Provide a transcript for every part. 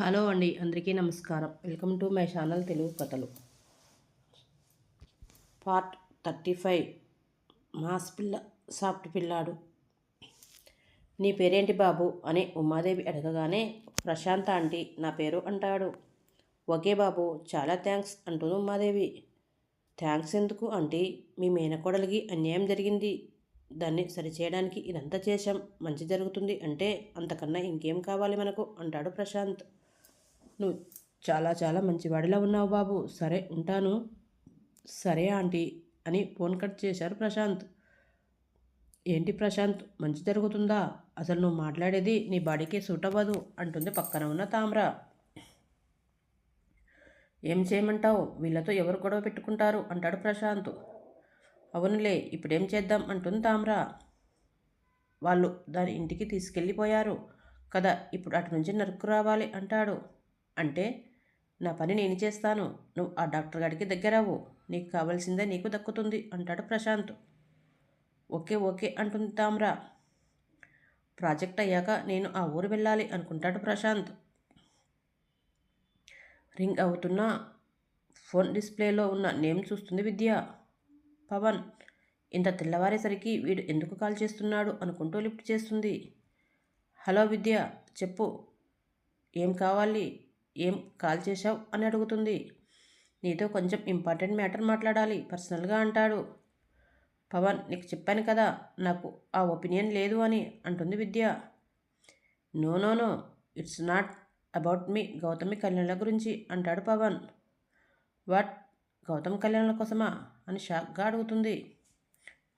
Hello అండి అందరికీ నమస్కారం. Welcome to my channel Telugu కథలు. Part thirty five. మాస్ పిల్ల సాఫ్ట్ పిల్లాడు. నీ పేరేంటి బాబు? అని ఉమాదేవి అడగగానే ప్రశాంత్ ఆంటీ నా పేరు అంటాడు. ఓకే బాబు చాలా థ్యాంక్స్ అంటుంది ఉమాదేవి. థ్యాంక్స్ ఎందుకు ఆంటీ? మీ మేనకోడలికి అన్యాయం జరిగింది. దాన్ని సరిచేయడానికి ఇదంతా చేశాం. మంచి జరుగుతుంది అంటే అంతకన్నా ఇంకేం కావాలి మనకు? అంటాడు ప్రశాంత్. నువ్వు చాలా చాలా మంచివాడిలా ఉన్నావు బాబు. సరే ఉంటాను. సరే ఆంటీ అని ఫోన్ కట్ చేశారు ప్రశాంత్. ఏంటి ప్రశాంత్? మంచి జరుగుతుందా? అసలు నువ్వు మాట్లాడేది నీ బాడీకి సూట్ అవ్వదు అంటుంది పక్కన ఉన్న తామ్ర. ఏం చేయమంటావు? వీళ్ళతో ఎవరు గొడవ పెట్టుకుంటారు? అంటాడు ప్రశాంత్. అవునులే ఇప్పుడేం చేద్దాం? అంటుంది తామ్ర. వాళ్ళు దాని ఇంటికి తీసుకెళ్ళిపోయారు. కదా ఇప్పుడు అటు నుంచి నరుకు రావాలి అంటాడు. అంటే నా పని నేను చేస్తాను. నువ్వు ఆ డాక్టర్ గారికి దగ్గరవు నీకు కావాల్సిందే నీకు దక్కుతుంది అంటాడు ప్రశాంత్. ఓకే ఓకే అంటుంది తామ్రా. ప్రాజెక్ట్ అయ్యాక నేను ఆ ఊరు వెళ్ళాలి అనుకుంటాడు ప్రశాంత్. రింగ్ అవుతున్న ఫోన్ డిస్ప్లేలో ఉన్న నేమ్ చూస్తుంది విద్య. పవన్ ఇంత తెల్లవారేసరికి వీడు ఎందుకు కాల్ చేస్తున్నాడు? అనుకుంటూ లిఫ్ట్ చేస్తుంది. హలో విద్య చెప్పు. ఏం కావాలి? ఏం కాల్ చేశావు? అని అడుగుతుంది. నీతో కొంచెం ఇంపార్టెంట్ మ్యాటర్ మాట్లాడాలి పర్సనల్గా అంటాడు. పవన్ నీకు చెప్పాను కదా నాకు ఆ ఒపీనియన్ లేదు అని అంటుంది Vidya. No no no it's not about me Gautami కళ్యాణ్ల గురించి అంటాడు పవన్. వాట్? గౌతమ్ కళ్యాణ్ల కోసమా? అని షాక్గా అడుగుతుంది.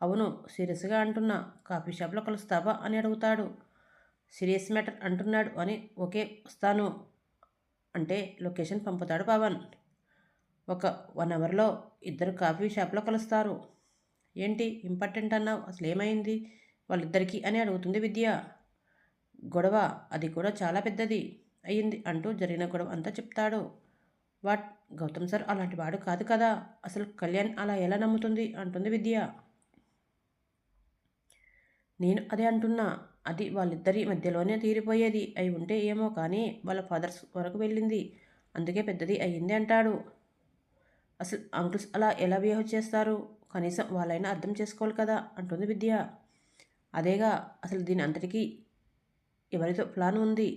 అవును సీరియస్గా అంటున్నా కాఫీ షాప్లో కలుస్తావా? అని అడుగుతాడు. సీరియస్ మ్యాటర్ అంటున్నాడు అని ఓకే వస్తాను. అంటే లొకేషన్ పంపుతాడు పవన్. ఒక వన్ అవర్లో ఇద్దరు కాఫీ షాప్లో కలుస్తారు. ఏంటి ఇంపార్టెంట్ అన్నావు? అసలు ఏమైంది? వాళ్ళిద్దరికీ అని అడుగుతుంది విద్య. గొడవ అది కూడా చాలా పెద్దది అయ్యింది అంటూ జరిగిన గొడవ అంతా చెప్తాడు. వాట్? గౌతమ్ సార్ అలాంటి వాడు కాదు కదా? అసలు కళ్యాణ్ అలా ఎలా నమ్ముతుంది? అంటుంది విద్య. నేను అదే అంటున్నా. అది వాళ్ళిద్దరి మధ్యలోనే తీరిపోయేది. అయి ఉంటే ఏమో కానీ వాళ్ళ ఫాదర్స్ వరకు వెళ్ళింది. అందుకే పెద్దది అయ్యింది అంటాడు. అసలు అంకుల్స్ అలా ఎలా బిహేవ్ చేస్తారు? కనీసం వాళ్ళైనా అర్థం చేసుకోవాలి కదా అంటుంది విద్య. అదేగా అసలు దీని అంతటికీ ఎవరితో ప్లాన్ ఉంది.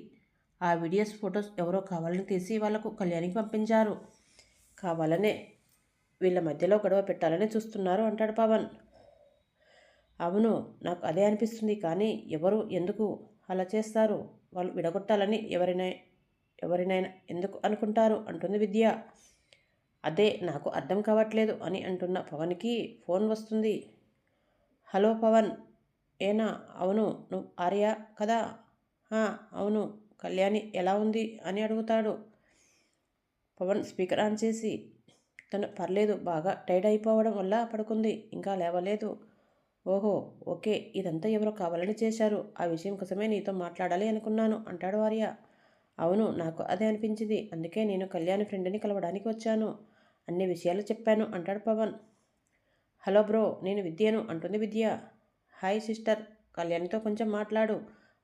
ఆ వీడియోస్ ఫొటోస్ ఎవరో కావాలని తీసి వాళ్ళకు కళ్యాణికి పంపించారు. కావాలనే వీళ్ళ మధ్యలో గొడవ పెట్టాలని చూస్తున్నారు అంటాడు పవన్. అవును నాకు అదే అనిపిస్తుంది. కానీ ఎవరు ఎందుకు అలా చేస్తారు? వాళ్ళు విడగొట్టాలని ఎవరినై ఎవరినైనా ఎందుకు అనుకుంటారు? అంటుంది విద్య. అదే నాకు అర్థం కావట్లేదు అని అంటున్న పవన్కి ఫోన్ వస్తుంది. హలో పవన్. ఏనా? అవును నువ్వు ఆర్య కదా? అవును. కళ్యాణి ఎలా ఉంది? అని అడుగుతాడు. పవన్ స్పీకర్ ఆన్ చేసి తను పర్లేదు బాగా టైర్డ్ అయిపోవడం వల్ల పడుకుంది. ఇంకా లేవలేదు. ఓహో ఓకే ఇదంతా ఎవరో కావాలని చేశారు. ఆ విషయం కోసమే నీతో మాట్లాడాలి అనుకున్నాను అంటాడు ఆర్య. అవును నాకు అదే అనిపించింది. అందుకే నేను కళ్యాణ్ ఫ్రెండ్ని కలవడానికి వచ్చాను. అన్ని విషయాలు చెప్పాను అంటాడు పవన్. హలో బ్రో నేను విద్యను అంటుంది విద్య. హాయ్ సిస్టర్ కళ్యాణ్తో కొంచెం మాట్లాడు.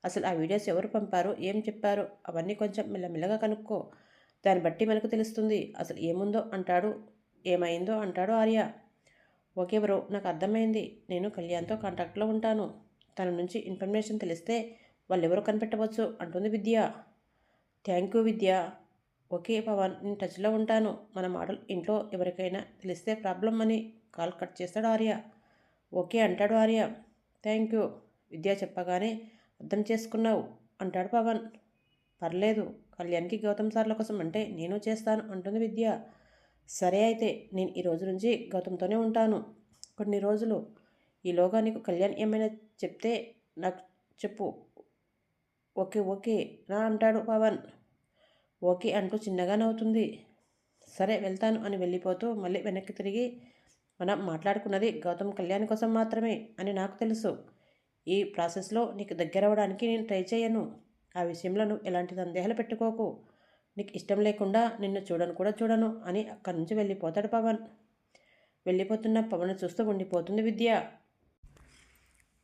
అసలు ఆ వీడియోస్ ఎవరు పంపారు ఏం చెప్పారు? అవన్నీ కొంచెం మెల్లమెల్లగా కనుక్కో. దాన్ని బట్టి మనకు తెలుస్తుంది అసలు ఏముందో అంటాడు. ఏమైందో అంటాడు ఆర్య. ఓకే బ్రో నాకు అర్థమైంది. నేను కళ్యాణ్తో కాంటాక్ట్లో ఉంటాను. తన నుంచి ఇన్ఫర్మేషన్ తెలిస్తే వాళ్ళెవరో కనిపెట్టవచ్చు అంటుంది Vidya. Thank you Vidya. Okay Pavan నేను టచ్లో ఉంటాను. మన మోడల్ ఇంట్లో ఎవరికైనా తెలిస్తే ప్రాబ్లం అని కాల్ కట్ చేస్తాడు ఆర్య. ఓకే అంటాడు ఆర్య. Thank you. విద్య చెప్పగానే అర్థం చేసుకున్నావు అంటాడు పవన్. పర్లేదు కళ్యాణ్కి గౌతమ్ సార్ల కోసం అంటే నేను చేస్తాను అంటుంది విద్య. సరే అయితే నేను ఈ రోజు నుంచి గౌతమ్తోనే ఉంటాను. కొన్ని రోజులు ఈలోగా నీకు కళ్యాణ్ ఏమైనా చెప్తే నాకు చెప్పు. ఓకే ఓకే నా అంటాడు పవన్. ఓకే అంటూ చిన్నగా నవ్వుతుంది సరే వెళ్తాను అని వెళ్ళిపోతూ మళ్ళీ వెనక్కి తిరిగి మనం మాట్లాడుకున్నది గౌతమ్ కళ్యాణ్ కోసం మాత్రమే అని నాకు తెలుసు. ఈ ప్రాసెస్లో నీకు దగ్గర అవ్వడానికి నేను ట్రై చేయను. ఆ విషయంలో నువ్వు ఎలాంటి సందేహాలు పెట్టుకోకు. నీకు ఇష్టం లేకుండా నిన్ను చూడను కూడా చూడను అని అక్కడి నుంచి వెళ్ళిపోతాడు పవన్. వెళ్ళిపోతున్న పవన్ చూస్తూ ఉండిపోతుంది విద్య.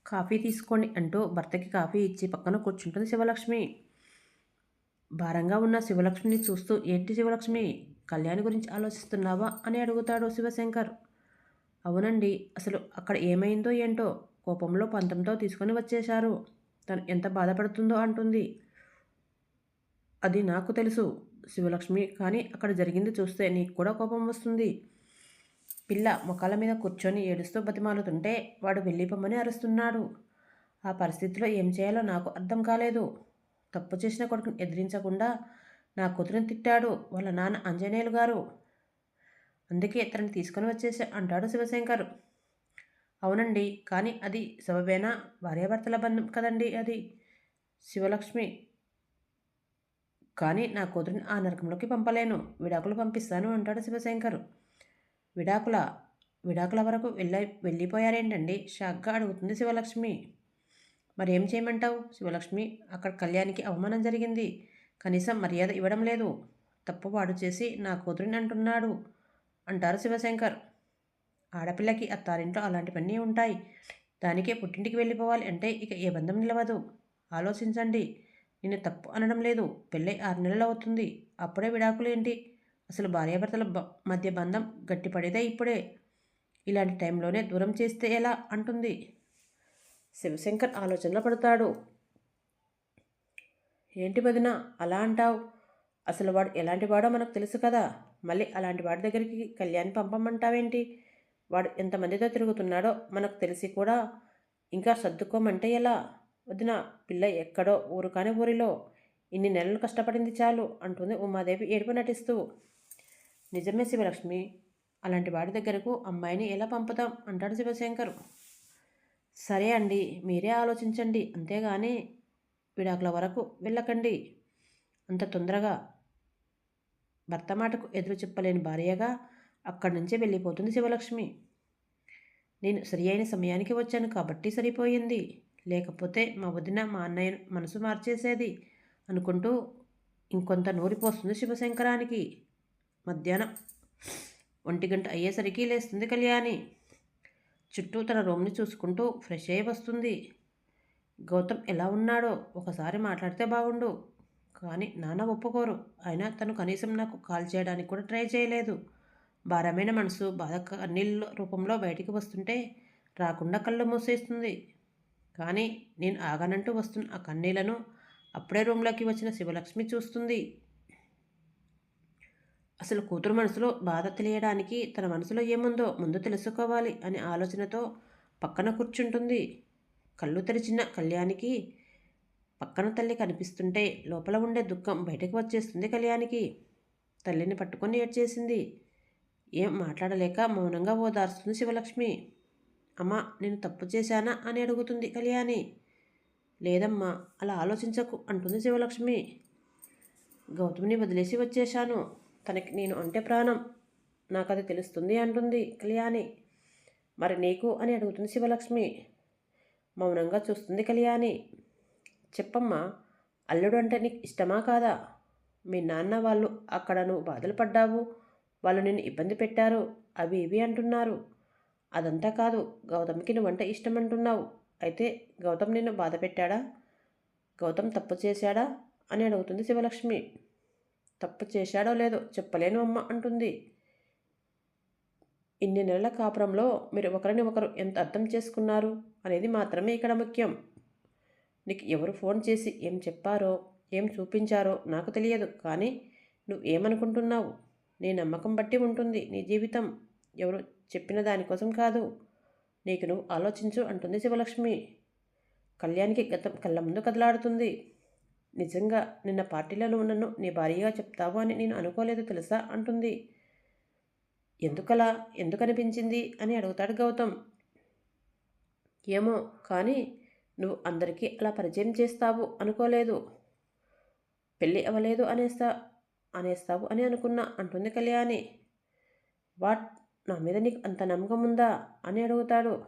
కాఫీ తీసుకోండి అంటూ భర్తకి కాఫీ ఇచ్చి పక్కన కూర్చుంటుంది శివలక్ష్మి. భారంగా ఉన్న శివలక్ష్మిని చూస్తూ ఏంటి శివలక్ష్మి కళ్యాణి గురించి ఆలోచిస్తున్నావా? అని అడుగుతాడు శివశంకర్. అవునండి అసలు అక్కడ ఏమైందో ఏంటో? కోపంలో పంతంతో తీసుకొని వచ్చేశారు. తను ఎంత బాధపడుతుందో? అంటుంది. అది నాకు తెలుసు శివలక్ష్మి. కానీ అక్కడ జరిగింది చూస్తే నీకు కూడా కోపం వస్తుంది. పిల్ల ముఖాల మీద కూర్చొని ఏడుస్తూ బతిమాలుతుంటే వాడు వెళ్ళిపోమని అరుస్తున్నాడు. ఆ పరిస్థితిలో ఏం చేయాలో నాకు అర్థం కాలేదు. తప్పు చేసిన కొడుకుని ఎదిరించకుండా నా కూతురిని తిట్టాడు వాళ్ళ నాన్న ఆంజనేయులు గారు. అందుకే తనని తీసుకొని వచ్చేసి అంటాడు శివశంకర్. అవునండి కానీ అది సబబేనా భార్యాభర్తల బంధం కదండి అది. శివలక్ష్మి కానీ నా కూతురిని ఆ నరకంలోకి పంపలేను. విడాకులు పంపిస్తాను అంటాడు శివశంకర్. విడాకుల విడాకుల వరకు వెళ్ళ వెళ్ళిపోయారేంటండి? షాక్గా అడుగుతుంది శివలక్ష్మి. మరేం చేయమంటావు? శివలక్ష్మి అక్కడ కళ్యాణికి అవమానం జరిగింది. కనీసం మర్యాద ఇవ్వడం లేదు. తప్పువాడు చేసి నా కూతురిని అంటున్నాడు అంటారు శివశంకర్. ఆడపిల్లకి అత్తారింట్లో అలాంటివన్నీ ఉంటాయి. దానికే పుట్టింటికి వెళ్ళిపోవాలి అంటే ఇక ఏ బంధం నిలవదు. ఆలోచించండి. నేను తప్పు అనడం లేదు. పెళ్ళై ఆరు నెలలు అవుతుంది అప్పుడే విడాకులు ఏంటి? అసలు భార్యాభర్తల మధ్య బంధం గట్టిపడేదే ఇప్పుడే. ఇలాంటి టైంలోనే దూరం చేస్తే ఎలా? అంటుంది. శివశంకర్ ఆలోచనలో పడతాడు. ఏంటి వదిన అలా అంటావు? అసలు వాడు ఎలాంటి వాడో మనకు తెలుసు కదా. మళ్ళీ అలాంటి వాడి దగ్గరికి కళ్యాణ్ పంపమంటావేంటి? వాడు ఎంతమందితో తిరుగుతున్నాడో మనకు తెలిసి కూడా ఇంకా సర్దుకోమంటే ఎలా? వదిన పిల్ల ఎక్కడో ఊరు కాని ఊరిలో. ఇన్ని నెలలు కష్టపడింది చాలు అంటుంది ఉమాదేవి ఏడుపు నటిస్తూ. నిజమే శివలక్ష్మి అలాంటి వాడి దగ్గరకు అమ్మాయిని ఎలా పంపుతాం అంటాడు శివశంకర్. సరే అండి మీరే ఆలోచించండి అంతేగాని విడాకుల వరకు వెళ్ళకండి. అంత తొందరగా భర్త మాటకు ఎదురు చెప్పలేని భార్యగా అక్కడి నుంచే వెళ్ళిపోతుంది శివలక్ష్మి. నేను సరి అయిన సమయానికి వచ్చాను కాబట్టి సరిపోయింది. లేకపోతే మా వదిన మా అన్నయ్య మనసు మార్చేసేది అనుకుంటూ ఇంకొంత నూరిపోస్తుంది శివశంకరానికి. మధ్యాహ్నం ఒంటి గంట అయ్యేసరికి లేస్తుంది కళ్యాణి. చుట్టూ తన రూమ్ని చూసుకుంటూ ఫ్రెష్ అయ్యి వస్తుంది. గౌతమ్ ఎలా ఉన్నాడో ఒకసారి మాట్లాడితే బాగుండు కానీ నాన్న ఒప్పుకోరు. అయినా తను కనీసం నాకు కాల్ చేయడానికి కూడా ట్రై చేయలేదు. భారమైన మనసు బాధ కన్నీళ్ళ రూపంలో బయటికి వస్తుంటే రాకుండా కళ్ళు మూసేస్తుంది. కానీ నేను ఆగనంటూ వస్తున్న ఆ కన్నీళ్ళను అప్పుడే రూమ్లోకి వచ్చిన శివలక్ష్మి చూస్తుంది. అసలు కూతురు మనసులో బాధ తెలియడానికి తన మనసులో ఏముందో ముందు తెలుసుకోవాలి అనే ఆలోచనతో పక్కన కూర్చుంటుంది. కళ్ళు తెరిచిన కళ్యాణికి పక్కన తల్లి కనిపిస్తుంటే లోపల ఉండే దుఃఖం బయటకు వచ్చేస్తుంది కళ్యాణికి. తల్లిని పట్టుకొని ఏడ్చేసింది. ఏం మాట్లాడలేక మౌనంగా ఓదార్స్తుంది శివలక్ష్మి. అమ్మా నేను తప్పు చేశానా? అని అడుగుతుంది కళ్యాణి. లేదమ్మా అలా ఆలోచించకు అంటుంది శివలక్ష్మి. గౌతమిని వదిలేసి వచ్చేశాను. తనకి నేను అంటే ప్రాణం. నాకు అది తెలుస్తుంది అంటుంది కళ్యాణి. మరి నీకు? అని అడుగుతుంది శివలక్ష్మి. మౌనంగా చూస్తుంది కళ్యాణి. చెప్పమ్మా అల్లుడు అంటే నీకు ఇష్టమా కాదా? మీ నాన్న వాళ్ళు అక్కడ నువ్వు బాధలు పడ్డావు. వాళ్ళు నిన్ను ఇబ్బంది పెట్టారు. అవి ఇవి అంటున్నారు. అదంతా కాదు. గౌతమ్కి వంట ఇష్టం అంటున్నావు అయితే గౌతమ్ నిన్ను బాధ పెట్టాడా? గౌతమ్ తప్పు చేశాడా? అని అడుగుతుంది శివలక్ష్మి. తప్పు చేశాడో లేదో చెప్పలేను అమ్మ అంటుంది. ఇన్ని నెలల కాపురంలో మీరు ఒకరిని ఒకరు ఎంత అర్థం చేసుకున్నారు అనేది మాత్రమే ఇక్కడ ముఖ్యం. నీకు ఎవరు ఫోన్ చేసి ఏం చెప్పారో ఏం చూపించారో నాకు తెలియదు. కానీ నువ్వు ఏమనుకుంటున్నావు నీ నమ్మకం బట్టి ఉంటుంది నీ జీవితం. ఎవరు చెప్పిన దానికోసం కాదు. నీకు నువ్వు ఆలోచించు అంటుంది శివలక్ష్మి. కళ్యాణ్కి గతం కళ్ళ ముందు కదలాడుతుంది. నిజంగా నిన్న పార్టీలలో నన్ను నీ భార్యగా చెప్తావు అని నేను అనుకోలేదు తెలుసా అంటుంది. ఎందుకలా? ఎందుకు అనిపించింది అని అడుగుతాడు గౌతమ్. ఏమో కానీ నువ్వు అందరికీ అలా పరిచయం చేస్తావు అనుకోలేదు. పెళ్ళి అవ్వలేదు అనేస్తా అనేస్తావు అని అనుకున్నా అంటుంది కళ్యాణి. వాట్? నా మీద నీకు అంత నమ్మకం ఉందా? అని అడుగుతాడు.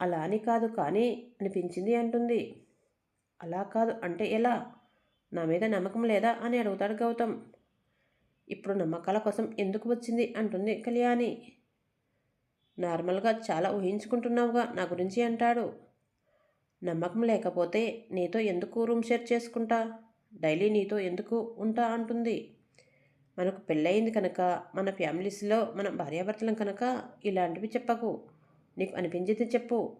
అలా అని కాదు కానీ అనిపించింది అంటుంది. అలా కాదు అంటే ఎలా? నా మీద నమ్మకం లేదా? అని అడుగుతాడు గౌతమ్. ఇప్పుడు నమ్మకాల కోసం ఎందుకు వచ్చింది? అంటుంది కళ్యాణి. నార్మల్గా చాలా ఊహించుకుంటున్నావుగా నా గురించి అంటాడు. నమ్మకం లేకపోతే నీతో ఎందుకు రూమ్ షేర్ చేసుకుంటా? డైలీ నీతో ఎందుకు ఉంటా? అంటుంది. మనకు పెళ్ళయింది కనుక మన ఫ్యామిలీస్లో మన భార్యాభర్తలం కనుక ఇలాంటివి చెప్పకు. నీకు అనిపించింది చెప్పు.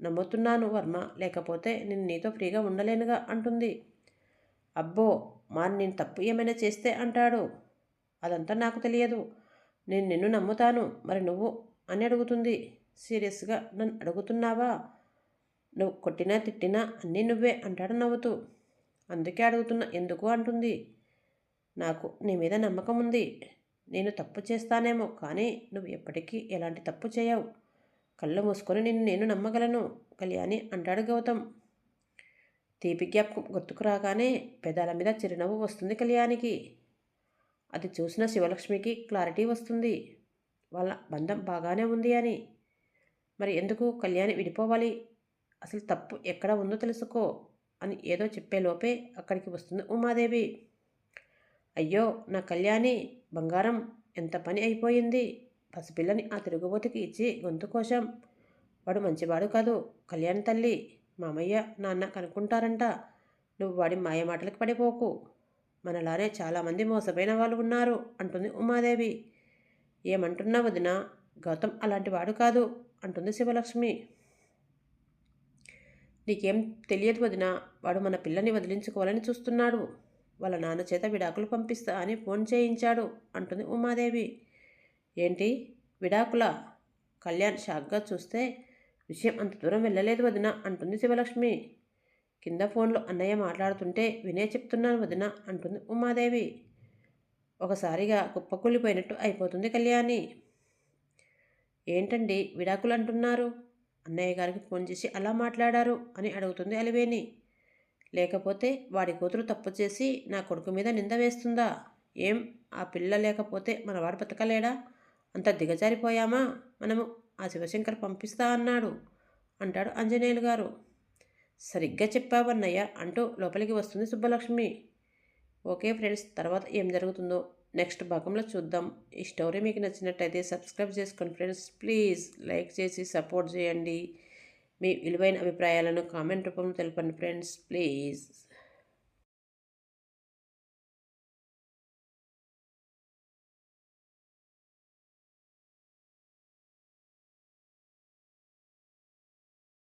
నమ్ముతున్నాను వర్మ లేకపోతే నేను నీతో ఫ్రీగా ఉండలేనుగా అంటుంది. అబ్బో మా నేను తప్పు ఏమైనా చేస్తే అంటాడు. అదంతా నాకు తెలియదు. నేను నిన్ను నమ్ముతాను. మరి నువ్వు? అని అడుగుతుంది. సీరియస్గా నన్ను అడుగుతున్నావా? నువ్వు కొట్టినా తిట్టినా అన్నీ నువ్వే అంటాడు నవ్వుతూ. అందుకే అడుగుతున్నా ఎందుకు అంటుంది. నాకు నీ మీద నమ్మకం ఉంది. నేను తప్పు చేస్తానేమో కానీ నువ్వు ఎప్పటికీ ఎలాంటి తప్పు చేయవు. కళ్ళు మూసుకొని నిన్ను నేను నమ్మగలను కళ్యాణి అంటాడు గౌతమ్. తీపి జ్ఞాపకం గుర్తుకు రాగానే పెదాల మీద చిరునవ్వు వస్తుంది కళ్యాణికి. అది చూసిన శివలక్ష్మికి క్లారిటీ వస్తుంది. వాళ్ళ బంధం బాగానే ఉంది అని. మరి ఎందుకు కళ్యాణి విడిపోవాలి? అసలు తప్పు ఎక్కడ ఉందో తెలుసుకో అని ఏదో చెప్పేలోపే అక్కడికి వస్తుంది ఉమాదేవి. అయ్యో నా కళ్యాణి బంగారం ఎంత పని అయిపోయింది. పసిపిల్లని ఆ తిరుగుబోతికి ఇచ్చి గొంతు కోసం వాడు మంచివాడు కాదు. కళ్యాణ్ తల్లి మామయ్య నాన్న కనుక్కుంటారంట. నువ్వు వాడి మాయ మాటలకు పడిపోకు. మనలానే చాలామంది మోసపోయిన వాళ్ళు ఉన్నారు అంటుంది ఉమాదేవి. ఏమంటున్నా వదిన? గౌతమ్ అలాంటి వాడు కాదు అంటుంది శివలక్ష్మి. నీకేం తెలియదు వదిన? వాడు మన పిల్లని వదిలించుకోవాలని చూస్తున్నాడు. వాళ్ళ నాన్న చేత విడాకులు పంపిస్తా అని ఫోన్ చేయించాడు అంటుంది ఉమాదేవి. ఏంటి? విడాకుల? కళ్యాణ్ షాక్గా చూస్తే విషయం అంత దూరం వెళ్ళలేదు వదిన అంటుంది శివలక్ష్మి. కింద ఫోన్లో అన్నయ్య మాట్లాడుతుంటే వినే చెప్తున్నాను వదిన అంటుంది ఉమాదేవి. ఒకసారిగా కుప్పకూలిపోయినట్టు అయిపోతుంది కళ్యాణి. ఏంటండి విడాకులు అంటున్నారు? అన్నయ్య గారికి ఫోన్ చేసి అలా మాట్లాడారు అని అడుగుతుంది అలివేని లేకపోతే వాడి కూతురు తప్పు చేసి నా కొడుకు మీద నింద వేస్తుందా? ఏం? ఆ పిల్ల లేకపోతే మనవాడు బతకలేడా? అంత దిగజారిపోయామా? మనము ఆ శివశంకర్ పంపిస్తా అన్నాడు అంటాడు ఆంజనేయులు గారు. సరిగ్గా చెప్పావన్నయ్య అంటూ లోపలికి వస్తుంది సుబ్బలక్ష్మి. ఓకే ఫ్రెండ్స్ తర్వాత ఏం జరుగుతుందో నెక్స్ట్ భాగంలో చూద్దాం. ఈ స్టోరీ మీకు నచ్చినట్టయితే సబ్స్క్రైబ్ చేసుకోండి ఫ్రెండ్స్. ప్లీజ్ లైక్ చేసి సపోర్ట్ చేయండి. మీ విలువైన అభిప్రాయాలను కామెంట్ రూపంలో తెలపండి ఫ్రెండ్స్. ప్లీజ్.